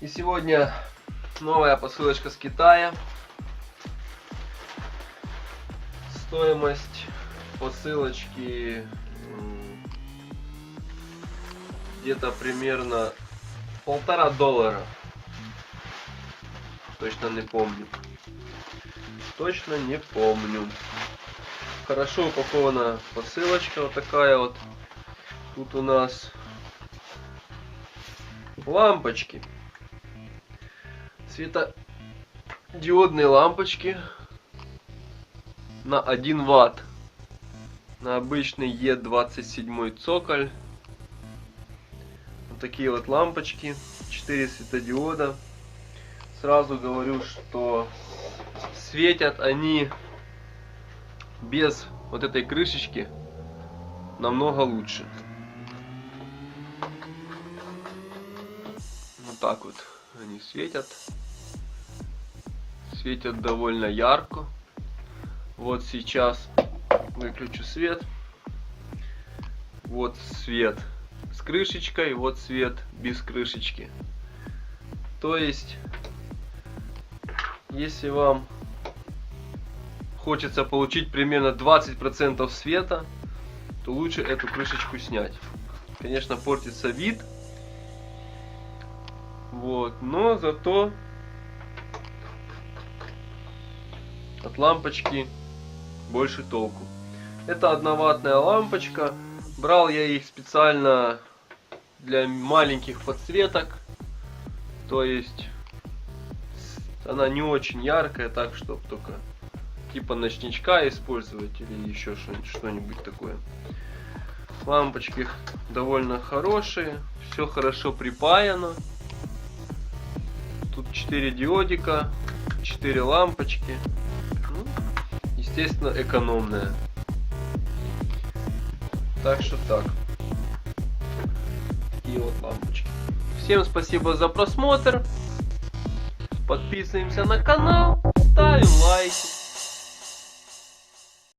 Сегодня новая посылочка с Китая. Стоимость посылочки где-то примерно полтора доллара. Точно не помню. Точно не помню. Хорошо упакована посылочка вот такая вот. Тут у нас лампочки. Светодиодные лампочки на 1 ватт. На обычный Е27 цоколь. Вот такие вот лампочки. 4 светодиода. Сразу говорю, что светят они без вот этой крышечки намного лучше. Вот так вот они светят. Светят довольно ярко. Вот сейчас выключу свет. Вот свет с крышечкой, вот свет без крышечки. То есть, если вам хочется получить примерно 20% света, то лучше эту крышечку снять. Конечно, портится вид. Вот, но зато от лампочки больше толку. Это одноваттная лампочка. Брал я их специально для маленьких подсветок. То есть она не очень яркая, так чтобы только типа ночничка использовать или еще что- что-нибудь такое. Лампочки довольно хорошие, все хорошо припаяно. Тут 4 диодика, 4 лампочки. Естественно, экономная. Так что так. Такие вот лампочки. Всем спасибо за просмотр. Подписываемся на канал, ставим лайки.